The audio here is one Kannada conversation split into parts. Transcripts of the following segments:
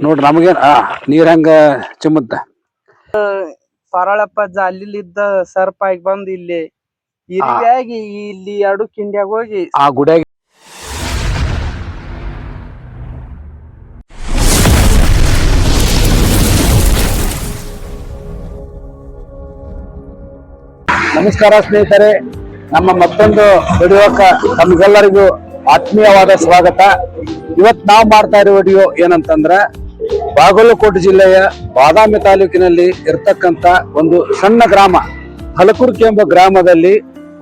ನೋಡ್ರಿ ನಮಗೇನ್ ಆ ನೀರ್ ಹೆಂಗ ಚಿಮ್ಮುತ್ತ? ಪರಳಪ್ಪ ಅಲ್ಲಿದ್ದ ಸರ್ಪ ಆಗಿ ಬಂದ್ ಇಲ್ಲಿ ಇರಿಯಾಗಿ ಇಲ್ಲಿ ಎರಡು ಕಿಂಡಿಯಾಗ ಹೋಗಿ ಆ ಗುಡಿಯಾಗ ನಮಸ್ಕಾರ ಸ್ನೇಹಿತರೆ ನಮ್ಮ ಮತ್ತೊಂದು ವಿಡಿಯೋಕ ನಮ್ಗೆಲ್ಲರಿಗೂ ಆತ್ಮೀಯವಾದ ಸ್ವಾಗತ. ಇವತ್ ನಾವು ಮಾಡ್ತಾ ಇರೋ ವಿಡಿಯೋ ಏನಂತಂದ್ರ ಬಾಗಲಕೋಟೆ ಜಿಲ್ಲೆಯ ಬಾದಾಮಿ ತಾಲೂಕಿನಲ್ಲಿ ಇರ್ತಕ್ಕಂತ ಒಂದು ಸಣ್ಣ ಗ್ರಾಮ ಹಲಕುರ್ಕಿ ಎಂಬ ಗ್ರಾಮದಲ್ಲಿ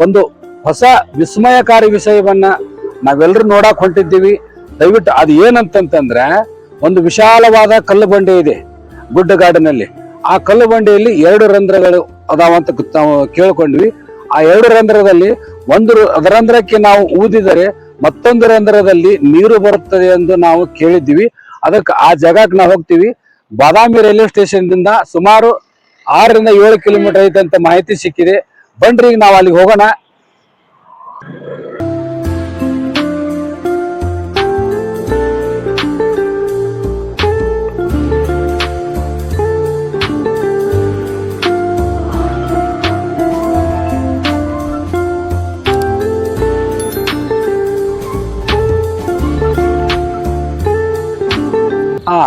ಒಂದು ಹೊಸ ವಿಸ್ಮಯಕಾರಿ ವಿಷಯವನ್ನ ನಾವೆಲ್ಲರೂ ನೋಡಕ್ ಹೊಂಟಿದ್ದೀವಿ. ದಯವಿಟ್ಟು ಅದು ಏನಂತಂತಂದ್ರೆ ಒಂದು ವಿಶಾಲವಾದ ಕಲ್ಲು ಬಂಡೆ ಇದೆ ಗುಡ್ಡಗಾಡಿನಲ್ಲಿ ಆ ಕಲ್ಲು ಬಂಡೆಯಲ್ಲಿ ಎರಡು ರಂಧ್ರಗಳು ಅದಾವಂತ ಅಂತ ಕೇಳ್ಕೊಂಡ್ವಿ. ಆ ಎರಡು ರಂಧ್ರದಲ್ಲಿ ಒಂದು ರಂಧ್ರಕ್ಕೆ ನಾವು ಊದಿದರೆ ಮತ್ತೊಂದು ರಂಧ್ರದಲ್ಲಿ ನೀರು ಬರುತ್ತದೆ ಎಂದು ನಾವು ಕೇಳಿದ್ದೀವಿ. ಅದಕ್ಕೆ ಆ ಜಾಗಕ್ಕೆ ನಾವು ಹೋಗ್ತೀವಿ. ಬಾದಾಮಿ ರೈಲ್ವೆ ಸ್ಟೇಷನ್ದಿಂದ ಸುಮಾರು ಆರರಿಂದ ಏಳು ಕಿಲೋಮೀಟರ್ ಐತೆ ಅಂತ ಮಾಹಿತಿ ಸಿಕ್ಕಿದೆ. ಬನ್ರಿ ನಾವು ಅಲ್ಲಿಗೆ ಹೋಗೋಣ.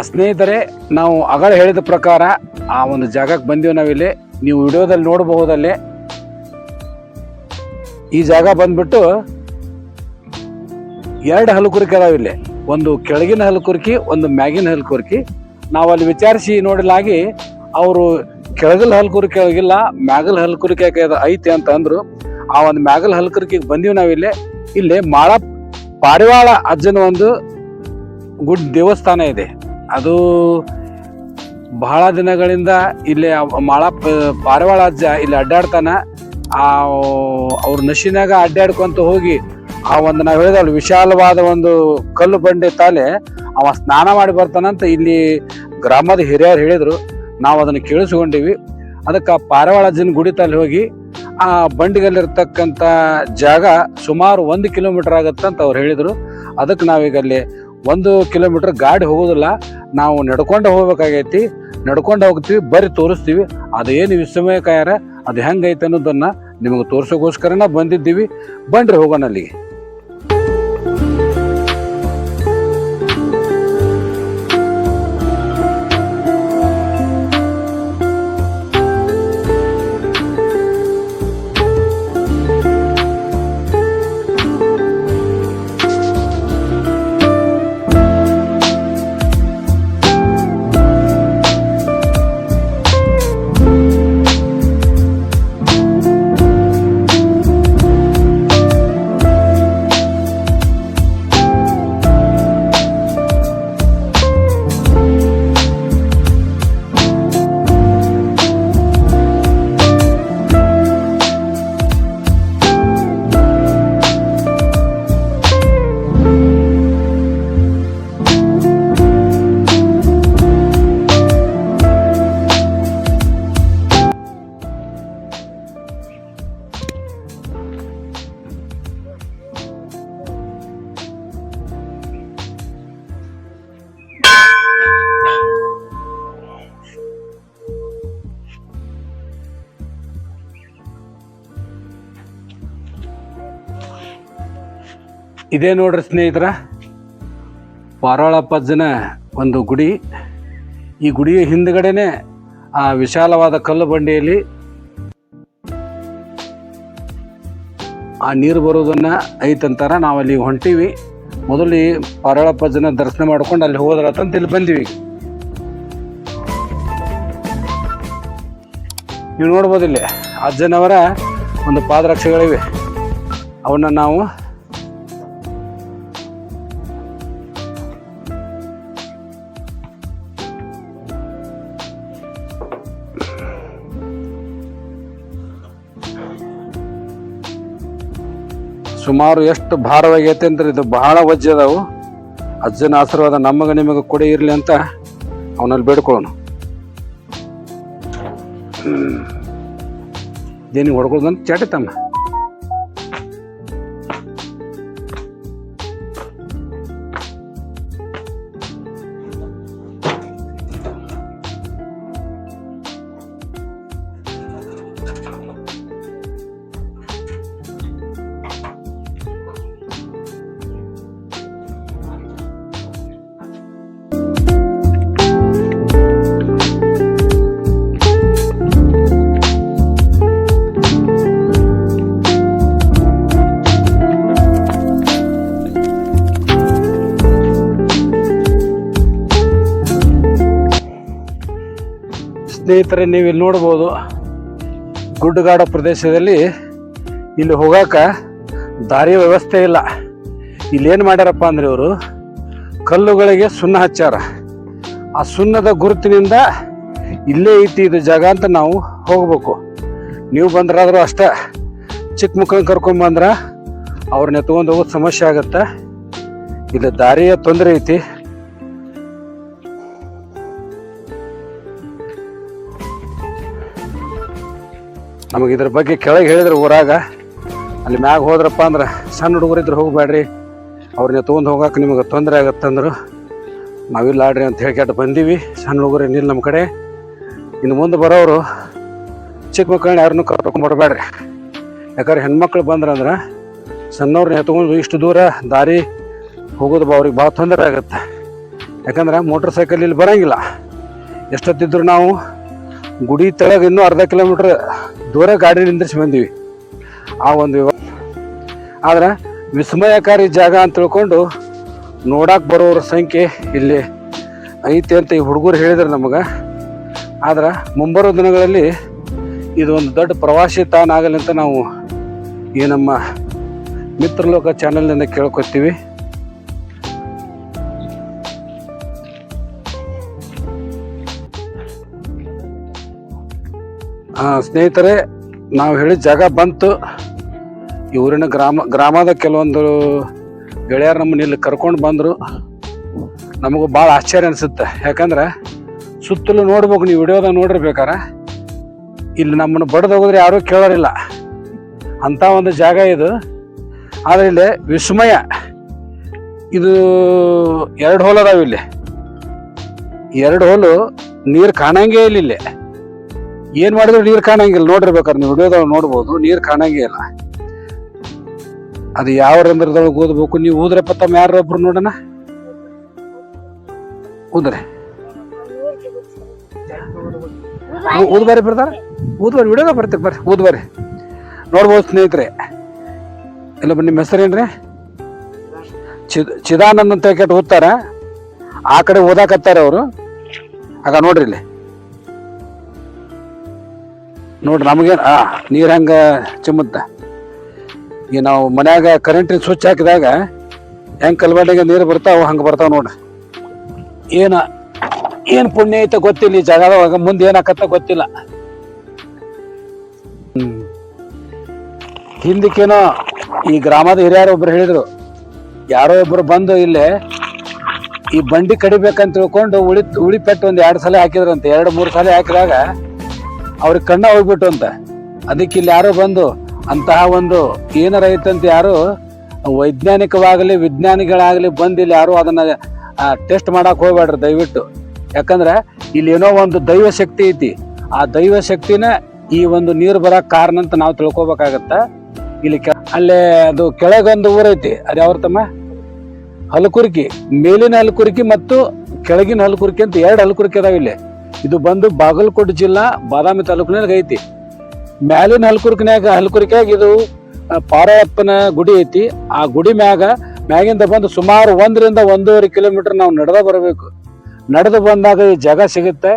ಸ್ನೇಹಿತರೆ, ನಾವು ಅಗಳ ಹೇಳಿದ ಪ್ರಕಾರ ಆ ಒಂದು ಜಾಗಕ್ಕೆ ಬಂದೀವಿ ನಾವಿಲ್ಲಿ. ನೀವು ವಿಡಿಯೋದಲ್ಲಿ ನೋಡಬಹುದಲ್ಲಿ. ಈ ಜಾಗ ಬಂದ್ಬಿಟ್ಟು ಎರಡು ಹಲಕುರ್ಕಿ ಇಲ್ಲಿ. ಒಂದು ಕೆಳಗಿನ ಹಲಕುರ್ಕಿ, ಒಂದು ಮ್ಯಾಗಿನ ಹಲಕುರ್ಕಿ. ನಾವು ಅಲ್ಲಿ ವಿಚಾರಿಸಿ ನೋಡಲಾಗಿ ಅವರು ಕೆಳಗಲ್ ಹಲ್ಕುರ್ಕಿ ಕೆಳಗಿಲ್ಲ, ಮ್ಯಾಗಲ್ ಹಲ್ಕುರ್ಕಿ ಐತೆ ಅಂತ ಅಂದ್ರು. ಆ ಒಂದು ಮ್ಯಾಗಲ್ ಹಲ್ಕುರ್ಕಿಗೆ ಬಂದೀವಿ ನಾವಿಲ್ಲಿ. ಇಲ್ಲಿ ಮಾಳ ಪಾರಿವಾಳ ಅಜ್ಜನ ಒಂದು ಗುಡ್ ದೇವಸ್ಥಾನ ಇದೆ. ಅದು ಬಹಳ ದಿನಗಳಿಂದ ಇಲ್ಲಿ ಮಾಳ ಪಾರಿವಾಳ ಅಜ್ಜ ಇಲ್ಲಿ ಅಡ್ಡಾಡ್ತಾನ. ಆ ಅವ್ರ ನಶಿನಾಗ ಅಡ್ಡಾಡ್ಕೊಂತ ಹೋಗಿ ಆ ಒಂದು ನಾವು ಹೇಳಿದಲ್ಲ ವಿಶಾಲವಾದ ಒಂದು ಕಲ್ಲು ಬಂಡೆ ತಾಲೆ, ಅವ ಸ್ನಾನ ಮಾಡಿ ಬರ್ತಾನಂತ ಇಲ್ಲಿ ಗ್ರಾಮದ ಹಿರಿಯರು ಹೇಳಿದರು. ನಾವು ಅದನ್ನ ಕೇಳಿಸ್ಕೊಂಡಿವಿ. ಅದಕ್ಕೆ ಪಾರಿವಾಳ ಅಜ್ಜನ ಗುಡಿ ತಲೆ ಹೋಗಿ ಆ ಬಂಡಿಗಲ್ಲಿರ್ತಕ್ಕಂಥ ಜಾಗ ಸುಮಾರು ಒಂದು ಕಿಲೋಮೀಟರ್ ಅಂತ ಅವ್ರು ಹೇಳಿದರು. ಅದಕ್ಕೆ ನಾವೀಗ ಅಲ್ಲಿ ಒಂದು ಕಿಲೋಮೀಟರ್ ಗಾಡಿ ಹೋಗೋದಿಲ್ಲ. ನಾವು ನಡ್ಕೊಂಡು ಹೋಗ್ಬೇಕಾಗೈತಿ, ನಡ್ಕೊಂಡು ಹೋಗ್ತೀವಿ, ಬರೀ ತೋರಿಸ್ತೀವಿ. ಅದೇನು ವಿಸ್ಮಯಕಾರ, ಅದು ಹೆಂಗೈತೆ ಅನ್ನೋದನ್ನು ನಿಮಗೆ ತೋರಿಸೋಕ್ಕೋಸ್ಕರನ ಬಂದಿದ್ದೀವಿ. ಬನ್ನಿರಿ ಹೋಗೋಣ ಅಲ್ಲಿಗೆ. ಇದೇ ನೋಡ್ರಿ ಸ್ನೇಹಿತರ ಪಾರಾಳಪ್ಪಜ್ಜನ ಒಂದು ಗುಡಿ. ಈ ಗುಡಿಯ ಹಿಂದ್ಗಡೆನೆ ಆ ವಿಶಾಲವಾದ ಕಲ್ಲು ಬಂಡೆಯಲ್ಲಿ ಆ ನೀರು ಬರೋದನ್ನ ಐತಂತಾರ ನಾವು ಅಲ್ಲಿ ಹೊಂಟೀವಿ. ಮೊದಲು ಪಾರಾಳಪ್ಪಜ್ಜನ ದರ್ಶನ ಮಾಡ್ಕೊಂಡು ಅಲ್ಲಿ ಹೋದ್ರಂತ ಇಲ್ಲಿ ಬಂದೀವಿ. ನೀವು ನೋಡ್ಬೋದು ಇಲ್ಲಿ ಅಜ್ಜನವರ ಒಂದು ಪಾದರಕ್ಷೆಗಳಿವೆ. ಅವನ್ನ ನಾವು ಸುಮಾರು ಎಷ್ಟು ಭಾರವಾಗೈತೆ ಅಂದ್ರೆ ಇದು ಬಹಳ ವಜ್ಜೆ ಅಜ್ಜನ ಆಶೀರ್ವಾದ ನಮಗೆ ನಿಮಗೆ ಕೂಡ ಇರಲಿ ಅಂತ ಅವನಲ್ಲಿ ಬೇಡ್ಕೊಳ್ಳೋಣ. ಏನಿಗೆ ಹೊಡ್ಕೊಳ್ದಂತ ಚಾಟಿ ಸ್ನೇಹಿತರೆ, ನೀವು ಇಲ್ಲಿ ನೋಡ್ಬೋದು, ಗುಡ್ಡಗಾಡ ಪ್ರದೇಶದಲ್ಲಿ ಇಲ್ಲಿ ಹೋಗಾಕ ದಾರಿ ವ್ಯವಸ್ಥೆ ಇಲ್ಲ. ಇಲ್ಲೇನು ಮಾಡ್ಯಾರಪ್ಪ ಅಂದ್ರೆ ಇವರು, ಕಲ್ಲುಗಳಿಗೆ ಸುಣ್ಣ ಹಚ್ಚಾರ ಆ ಸುಣ್ಣದ ಗುರುತಿನಿಂದ ಇಲ್ಲೇ ಐತಿ ಇದು ಜಾಗ ಅಂತ ನಾವು ಹೋಗ್ಬೇಕು. ನೀವು ಬಂದ್ರಾದರೂ ಅಷ್ಟೇ, ಚಿಕ್ಕ ಮಕ್ಕಳನ್ನ ಕರ್ಕೊಂಬಂದ್ರೆ ಅವ್ರನ್ನ ಎತ್ಕೊಂಡು ಹೋಗೋದು ಸಮಸ್ಯೆ ಆಗುತ್ತೆ. ಇಲ್ಲಿ ದಾರಿಯ ತೊಂದರೆ ಐತಿ. ನಮಗೆ ಇದ್ರ ಬಗ್ಗೆ ಕೆಳಗೆ ಹೇಳಿದ್ರು ಊರಾಗ. ಅಲ್ಲಿ ಮ್ಯಾಗ ಹೋದ್ರಪ್ಪ ಅಂದ್ರೆ ಸಣ್ಣ ಹುಡುಗರು ಇದ್ರೆ ಹೋಗ್ಬೇಡ್ರಿ. ಅವ್ರನ್ನ ತೊಗೊಂಡು ಹೋಗಕ್ಕೆ ನಿಮಗೆ ತೊಂದರೆ ಆಗತ್ತಂದ್ರು ನಾವಿಲ್ಲ ಆಡ್ರಿ ಅಂತ ಹೇಳಿ ಕೆಟ್ಟು ಬಂದೀವಿ. ಸಣ್ಣ ಹುಡುಗರು ಇನ್ನಿಲ್ಲ ನಮ್ಮ ಕಡೆ. ಇನ್ನು ಮುಂದೆ ಬರೋರು ಚಿಕ್ಕ ಮಕ್ಕಳನ್ನ ಯಾರನ್ನೂ ಕರ್ಕೊಂಡ್ಬರ್ಬೇಡ್ರಿ. ಯಾಕಂದ್ರೆ ಹೆಣ್ಮಕ್ಳು ಬಂದ್ರಂದ್ರೆ ಸಣ್ಣವ್ರನ್ನ ಎತ್ಕೊಂಡು ಇಷ್ಟು ದೂರ ದಾರಿ ಹೋಗೋದು ಬಾ, ಅವ್ರಿಗೆ ಭಾಳ ತೊಂದರೆ ಆಗುತ್ತೆ. ಯಾಕಂದ್ರೆ ಮೋಟ್ರ್ ಸೈಕಲ್ ಇಲ್ಲಿ ಬರೋಂಗಿಲ್ಲ. ಎಷ್ಟೊತ್ತಿದ್ರು ನಾವು ಗುಡಿ ತೆಳಗೆ ಇನ್ನೂ ಅರ್ಧ ಕಿಲೋಮೀಟ್ರ್ ದೂರ ಗಾಡಿ ನಿಂದ್ರಿಸಿ ಬಂದೀವಿ. ಆ ಒಂದು ಆದ್ರೆ ವಿಸ್ಮಯಕಾರಿ ಜಾಗ ಅಂತ ತಿಳ್ಕೊಂಡು ನೋಡಕ್ಕೆ ಬರೋರ ಸಂಖ್ಯೆ ಇಲ್ಲಿ ಐತಿ ಅಂತ ಈ ಹುಡುಗರು ಹೇಳಿದ್ರು ನಮಗೆ. ಆದ್ರೆ ಮುಂಬರೋ ದಿನಗಳಲ್ಲಿ ಇದು ಒಂದು ದೊಡ್ಡ ಪ್ರವಾಸಿ ತಾಣ ಆಗಲಿ ಅಂತ ನಾವು ಈ ನಮ್ಮ ಮಿತ್ರಲೋಕ ಚಾನೆಲ್ನಿಂದ ಕೇಳ್ಕೊತೀವಿ. ಸ್ನೇಹಿತರೆ, ನಾವು ಹೇಳಿದ ಜಾಗ ಬಂತು. ಈ ಊರಿನ ಗ್ರಾಮ, ಗ್ರಾಮದ ಕೆಲವೊಂದು ಗೆಳೆಯರು ನಮ್ಮನ್ನ ಇಲ್ಲಿ ಕರ್ಕೊಂಡು ಬಂದರು. ನಮಗೂ ಭಾಳ ಆಶ್ಚರ್ಯ ಅನಿಸುತ್ತೆ. ಯಾಕಂದ್ರೆ ಸುತ್ತಲೂ ನೋಡ್ಬೇಕು, ನೀವು ವಿಡಿಯೋದಾಗ ನೋಡಿರ್ಬೇಕಾರ. ಇಲ್ಲಿ ನಮ್ಮನ್ನು ಬಡ್ದು ಹೋಗಿದ್ರೆ ಯಾರೂ ಕೇಳೋರಿಲ್ಲ. ಅಂಥ ಒಂದು ಜಾಗ ಇದು. ಆದರೆ ಇಲ್ಲಿ ವಿಸ್ಮಯ. ಇದು ಎರಡು ಹೋಲ್ ಅದಾವ ಇಲ್ಲಿ. ಎರಡು ಹೋಲು ನೀರು ಕಾಣಂಗೇ ಇಲ್ಲ ಇಲ್ಲಿ. ಏನ್ ಮಾಡಿದ್ರು ನೀರು ಕಾಣಂಗಿಲ್ಲ. ನೋಡಿರ್ಬೇಕಾದ್ರೆ ನೀವು ವಿಡಿಯೋದಾಗ ನೋಡ್ಬೋದು, ನೀರು ಕಾಣಂಗೇ ಇಲ್ಲ. ಅದು ಯಾವ ರಂಧ್ರದೊಳಗೆ ಓದ್ಬೇಕು, ನೀವು ಊದ್ರಪ್ಪ ತಮ್ಮ ಯಾರೊಬ್ರು ನೋಡೋಣ? ಊದ್ರೆ. ಊದ್ ಬಾರಿ ಬರ್ತಾರ ಊದ್ ಬಾರಿ ವಿಡಿಯೋದಾಗ ಬರ್ತೀರಿ ಬರ್ರಿ, ಊದ್ ಬಾರಿ ನೋಡ್ಬೋದು ಸ್ನೇಹಿತರೆ. ಇಲ್ಲ ನಿಮ್ಮ ಹೆಸರೇನ್ರಿ? ಚಿದ್ ಚಿದಾನಂದ್ ಅಂತ ಕೆಟ್ಟು ಓದ್ತಾರ. ಆ ಕಡೆ ಓದಾಕತ್ತಾರ ಅವರು. ಆಗ ನೋಡ್ರಿ ಇಲ್ಲಿ. ನೋಡ್ರಿ ನಮಗೇನು, ಆ, ನೀರು ಹಂಗೆ ಚಿಮ್ಮುತ್ತ. ಈಗ ನಾವು ಮನ್ಯಾಗ ಕರೆಂಟಿನ ಸ್ವಿಚ್ ಹಾಕಿದಾಗ ಹೆಂಗೆ ಕಲ್ಬಾಡಿಗೆ ನೀರು ಬರ್ತಾವ ಹಂಗೆ ಬರ್ತಾವ ನೋಡ್ರಿ. ಏನ, ಏನು ಪುಣ್ಯ ಐತೆ ಗೊತ್ತಿಲ್ಲ, ಈ ಜಾಗದೊಳಗೆ ಮುಂದೆ ಏನಾಕತ್ತ ಗೊತ್ತಿಲ್ಲ. ಹಿಂದಕ್ಕೇನೋ ಈ ಗ್ರಾಮದ ಹಿರಿಯರು ಒಬ್ರು ಹೇಳಿದ್ರು, ಯಾರೋ ಒಬ್ರು ಬಂದು ಇಲ್ಲೇ ಈ ಬಂಡಿ ಕಡಿಬೇಕಂತ ತಿಳ್ಕೊಂಡು ಉಳಿ ಉಳಿಪೆಟ್ಟು ಒಂದ್ ಎರಡು ಸಲ ಹಾಕಿದ್ರಂತೆ, ಎರಡು ಮೂರು ಸಲ ಹಾಕಿದಾಗ ಅವ್ರಿಗೆ ಕಣ್ಣ ಹೋಗ್ಬಿಟ್ಟು ಅಂತ. ಅದಕ್ಕೆ ಇಲ್ಲಿ ಯಾರೋ ಬಂದು ಅಂತಹ ಒಂದು ಏನಾರ ಐತಂತ ಯಾರು, ವೈಜ್ಞಾನಿಕವಾಗಲಿ, ವಿಜ್ಞಾನಿಗಳಾಗಲಿ ಬಂದು ಇಲ್ಲಿ ಯಾರು ಅದನ್ನ ಟೆಸ್ಟ್ ಮಾಡಕ್ ಹೋಗ್ಬೇಡ್ರಿ ದಯವಿಟ್ಟು. ಯಾಕಂದ್ರೆ ಇಲ್ಲಿ ಏನೋ ಒಂದು ದೈವ ಶಕ್ತಿ ಐತಿ. ಆ ದೈವ ಶಕ್ತಿನ ಈ ಒಂದು ನೀರು ಬರಕ್ ಕಾರಣ ಅಂತ ನಾವು ತಿಳ್ಕೊಬೇಕಾಗತ್ತ. ಇಲ್ಲಿ ಅಲ್ಲೇ ಅದು ಕೆಳಗೊಂದು ಊರೈತಿ ಅದು ಯಾವ ತಮ್ಮ? ಹಲಕುರ್ಕಿ. ಮೇಲಿನ ಹಲಕುರ್ಕಿ ಮತ್ತು ಕೆಳಗಿನ ಹಲಕುರ್ಕಿ ಅಂತ ಎರಡು ಹಲಕುರ್ಕಿ ಅದಾವ ಇಲ್ಲಿ. ಇದು ಬಂದು ಬಾಗಲಕೋಟೆ ಜಿಲ್ಲಾ ಬಾದಾಮಿ ತಾಲೂಕಿನಾಗ ಐತಿ. ಮ್ಯಾಲಿನ ಹಲ್ಕುರ್ಕಿನಾಗ ಹಲ್ಕುರ್ಕ್ಯಾಗ ಇದು ಆ, ಗುಡಿ ಐತಿ. ಆ ಗುಡಿ ಮ್ಯಾಗ ಮ್ಯಾಗಿಂದ ಬಂದು ಸುಮಾರು ಒಂದರಿಂದ ಒಂದೂವರೆ ಕಿಲೋಮೀಟರ್ ನಾವು ನಡೆದ ಬರಬೇಕು. ನಡೆದು ಬಂದಾಗ ಈ ಜಾಗ ಸಿಗುತ್ತೆ.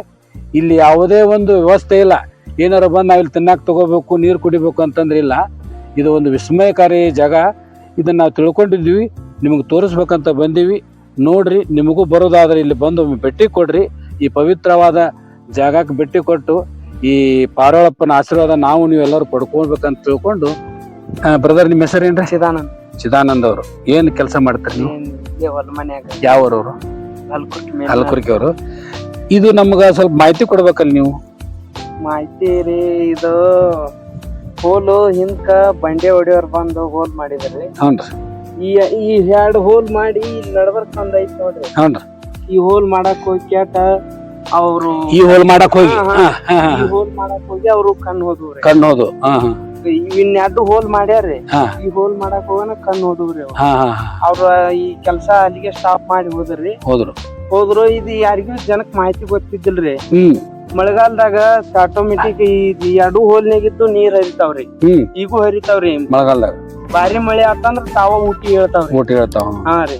ಇಲ್ಲಿ ಯಾವುದೇ ಒಂದು ವ್ಯವಸ್ಥೆ ಇಲ್ಲ. ಏನಾರು ಬಂದು ನಾವು ಇಲ್ಲಿ ತಿನ್ನಾಕ ತಗೋಬೇಕು ನೀರು ಕುಡಿಬೇಕು ಅಂತಂದ್ರೆ ಇಲ್ಲ. ಇದು ಒಂದು ವಿಸ್ಮಯಕಾರಿ ಜಾಗ. ಇದನ್ನ ನಾವು ತಿಳ್ಕೊಂಡಿದ್ವಿ ನಿಮಗೆ ತೋರಿಸ್ಬೇಕಂತ ಬಂದೀವಿ. ನೋಡ್ರಿ ನಿಮಗೂ ಬರೋದಾದ್ರೆ ಇಲ್ಲಿ ಬಂದು ಭೇಟಿ ಕೊಡ್ರಿ. ಈ ಪವಿತ್ರವಾದ ಜಾಗಕ್ಕೆ ಭೇಟಿ ಕೊಟ್ಟು ಈ ಪಾರೋಳಪ್ಪನ ಆಶೀರ್ವಾದ ನಾವು ನೀವೆಲ್ಲರೂ ಪಡ್ಕೊಳ್ಬೇಕಂತ ತಿಳ್ಕೊಂಡು ಬ್ರದರ್ ನಿಮ್ಮ ಹೆಸರೇನ್ರಿ? ಚಿದಾನಂದ್. ಚಿದಾನಂದ್ ಅವರು. ಏನ್ ಕೆಲಸ ಮಾಡ್ತಾರೆ ನೀವು? ಮನ್ಯಾಗ. ಯಾವರವರು ಹಲ್ಕುರ್ಕಿ ಅವರು. ಇದು ನಮ್ಗ ಸ್ವಲ್ಪ ಮಾಹಿತಿ ಕೊಡ್ಬೇಕಲ್ಲ ನೀವು? ಮಾಹಿತಿ ರೀ ಇದು ಹೋಲು ಹಿಂದ್ಕ ಬಂಡೆ ಹೊಡಿಯೋರ್ ಬಂದು ಹೋಲ್ ಮಾಡಿದ್ರಿ. ಈ ಈ ಎರಡು ಹೋಲ್ ಮಾಡಿ ನಡ್ಬರ್ಕ್ ಐತ್ ನೋಡ್ರಿ. ಹ್ಞೂನ್ರಿ ಈ ಹೋಲ್ ಮಾಡಕ್ ಹೋಗಿ ಕ್ಯಾಟ ಅವ್ರು ಈ ಹೋಲ್ ಮಾಡಕ್ ಹೋಗಿ. ಹೋಲ್ ಮಾಡಕ್ ಹೋಗಿ ಅವರು ಕಣ್ಣು ಹೋದ್ವ್ರಿ ಕಣ್ಣು ಹೋದು ಇವಿನ್ ಎರಡು ಹೋಲ್ ಮಾಡ್ಯಾರ್ರಿ ಈ ಹೋಲ್ ಮಾಡಕ್ ಹೋಗನ ಕಣ್ಣು ಹೋದವ್ರಿ ಅವ್ರು. ಈ ಕೆಲಸ ಅಲ್ಲಿಗೆ ಸ್ಟಾಪ್ ಮಾಡಿ ಹೋದ್ರಿ ಹೋದ್ರು. ಹೋದ್ರು ಇದು ಯಾರಿಗೂ ಜನಕ್ ಮಾಹಿತಿ ಗೊತ್ತಿದ್ದಿಲ್ರಿ ಹ್ಮ್. ಮಳೆಗಾಲದಾಗ ಆಟೋಮೆಟಿಕ್ ಈ ಎರಡು ಹೋಲ್ನಾಗಿದ್ದು ನೀರ್ ಹರಿತಾವ್ರಿ ಹ್ಮ್. ಈಗೂ ಹರಿತಾವ್ರಿ ಮಳೆಗಾಲದಾಗ. ಭಾರಿ ಮಳೆ ಆತಂದ್ರ ತಾವ ಊಟಿ ಹೇಳ್ತಾವ್ರಿ ಊಟಿ ಹೇಳ್ತಾವ ಹಾ ರೀ.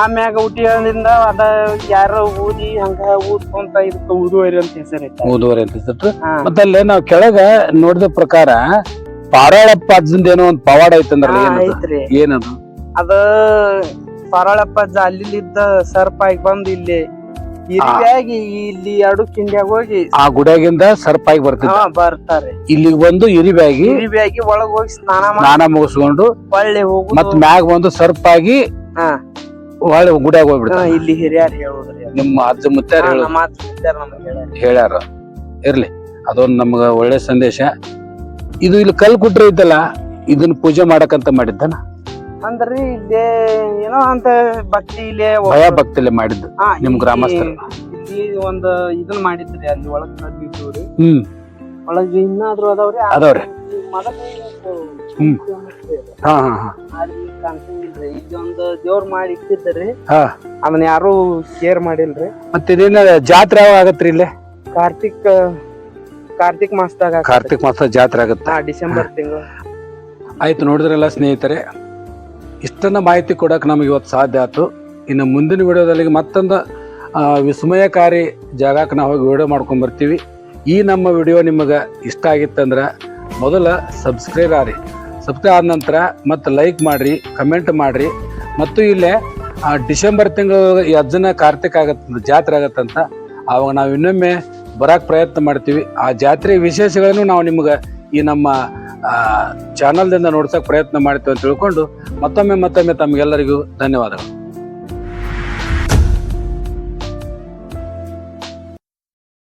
ಆಮ್ಯಾಗ ಹುಟ್ಟಿದಿಂದ ಅದ ಯಾರ ಊದಿ ಹಂಗ ಊದ್ಕೊಂತ ಇದಕ್ಕ ಊದುವರಿ ಅಂತ ಹೆಸರೈತ ಊದುವರಿ ಅಂತ ಹೆಸರು ಮತ್ತೆ ಅಲ್ಲಿ ನಾವು ಕೆಳಗ ನೋಡಿದ ಪ್ರಕಾರ ಪಾರಾಳಪ್ಪ ಅಜ್ಜಂದ ಏನೋ ಒಂದ್ ಪವಾಡ ಐತಂದ್ರಲ್ಲ ಏನದು? ಐತ್ರಿ. ಏನದು? ಅದ ಪರಳಪ್ಪ ಅಲ್ಲಿಲಿದ್ದ ಸರ್ಪ ಆಗಿ ಬಂದು ಇಲ್ಲಿ ಇರಿಯಾಗಿ ಇಲ್ಲಿ ಎರಡು ಕಿಂಡಿಯಾಗ ಹೋಗಿ ಆ ಗುಡಿಯಾಗಿಂದ ಸರ್ಪಾಗಿ ಬರ್ತಿದ್ದ. ಹಾ ಬರ್ತಾರೆ. ಇಲ್ಲಿಗೆ ಬಂದು ಇರಿಬ್ಯಾಗಿ ಇರಿವ್ಯಾಗಿ ಒಳಗ್ ಹೋಗಿ ಸ್ನಾನ ಮಾಡಿ ಸ್ನಾನ ಮುಗಿಸ್ಕೊಂಡು ಹೊಳ್ಳಿ ಹೋಗುದು. ಮತ್ ಮ್ಯಾಗ ಬಂದು ಸರ್ಪಾಗಿ ಹಾ. ಒಳ್ಳೆ ಗುಡಿಯಾಗ ಹೋಗ್ಬಿಡ್ತಾನ. ಇಲ್ಲಿ ಹಿರಿಯಾರು ಹೇಳುದ್ರಿ ನಿಮ್ಮ ಅಜ್ಜ ಮುತ್ತಾರ ಹೇಳ ಹೇಳು ನಮ್ಮ ಅಜ್ಜ ಹಿರಿಯರ್ ನಮ್ಗ್ ಹೇಳ್ಯಾರ. ಹೇಳ್ಯಾರ. ಇರ್ಲಿ ಅದೊಂದು ನಮ್ಗೆ ಒಳ್ಳೆ ಸಂದೇಶ. ಇದು ಇಲ್ಲಿ ಕಲ್ ಕುಟ್ರೆ ಇದ್ದಲ್ಲ ಇದನ್ನ ಪೂಜೆ ಮಾಡಕಂತ ಮಾಡಿದ್ದಾನ? ಅಂದ್ರಿ ಇಲ್ಲೇ ಏನೋ ಅಂತ ಭಕ್ತಿ ಇಲ್ಲೇ ಭಯ ಭಕ್ತಿಲೆ ಮಾಡಿದ್ದು ನಿಮ್ ಗ್ರಾಮಸ್ಥರು. ಇಲ್ಲಿ ಒಂದು ಇದನ್ನ ಮಾಡಿದ್ರಿ ಅಲ್ಲಿ ಒಳಗ್ ಹ್ಮ್. ಒಳಗ್ ಇನ್ನಾದ್ರೂ ಅದಾವ್ರಿ. ಅದಾವ್ರಿ. ಮೊದಲೇ ಹ್ಮ್. ಹಾ ಹಾ ಹಾ ಅಲ್ಲಿ ಕಾಣ್ಸಂಗಿಲ್ರಿ ಒಂದು ದೇವ್ರ ಮಾಡಿ ಇಟ್ಟಿದ್ದರಿ ಹಾ. ಅದನ್ನ ಯಾರು ಕೇರ್ ಮಾಡಿಲ್ರಿ. ಮತ್ತೆ ಇದೇನ ಜಾತ್ರೆ ಯಾವಾಗ ಆಗತ್ರಿ ಇಲ್ಲೇ? ಕಾರ್ತಿಕ್ ಕಾರ್ತಿಕ್ ಮಾಸದಾಗ. ಕಾರ್ತಿಕ್ ಮಾಸ ಜಾತ್ರೆ ಆಗತ್ತ? ಹಾ ಡಿಸೆಂಬರ್ ತಿಂಗಳು. ಆಯ್ತು ನೋಡಿದ್ರಲ್ಲ ಸ್ನೇಹಿತರೆ ಇಷ್ಟನ್ನ ಮಾಹಿತಿ ಕೊಡಕ್ ನಮಗೆ ಇವತ್ತು ಸಾಧ್ಯ ಆಯ್ತು. ಇನ್ನು ಮುಂದಿನ ವಿಡಿಯೋದಲ್ಲಿ ಮತ್ತೊಂದು ಆ, ವಿಸ್ಮಯಕಾರಿ ಜಾಗಕ್ಕೆ ನಾವು ಹೋಗಿ ವಿಡಿಯೋ ಮಾಡ್ಕೊಂಡ್ ಬರ್ತೀವಿ. ಈ ನಮ್ಮ ವಿಡಿಯೋ ನಿಮಗೆ ಇಷ್ಟ ಆಗಿತ್ತಂದ್ರೆ ಮೊದಲ ಸಬ್ಸ್ಕ್ರೈಬ್ ಆರಿ ಸಬ್ಸ್ಕ್ರೈಬ್ ಆದ ನಂತರ ಮತ್ತು ಲೈಕ್ ಮಾಡಿರಿ ಕಮೆಂಟ್ ಮಾಡಿರಿ. ಮತ್ತು ಇಲ್ಲೇ ಡಿಸೆಂಬರ್ ತಿಂಗಳು ಈ ಅಜ್ಜನ ಕಾರ್ತಿಕ ಆಗತ್ತೆ ಜಾತ್ರೆ ಆಗತ್ತಂತ ಆವಾಗ ನಾವು ಇನ್ನೊಮ್ಮೆ ಬರಕ್ಕೆ ಪ್ರಯತ್ನ ಮಾಡ್ತೀವಿ. ಆ ಜಾತ್ರೆ ವಿಶೇಷಗಳನ್ನು ನಾವು ನಿಮ್ಗೆ ಈ ನಮ್ಮ ಚಾನಲ್ದಿಂದ ನೋಡ್ಸೋಕೆ ಪ್ರಯತ್ನ ಮಾಡ್ತೀವಿ ಅಂತ ತಿಳ್ಕೊಂಡು ಮತ್ತೊಮ್ಮೆ ಮತ್ತೊಮ್ಮೆ ತಮಗೆಲ್ಲರಿಗೂ ಧನ್ಯವಾದಗಳು.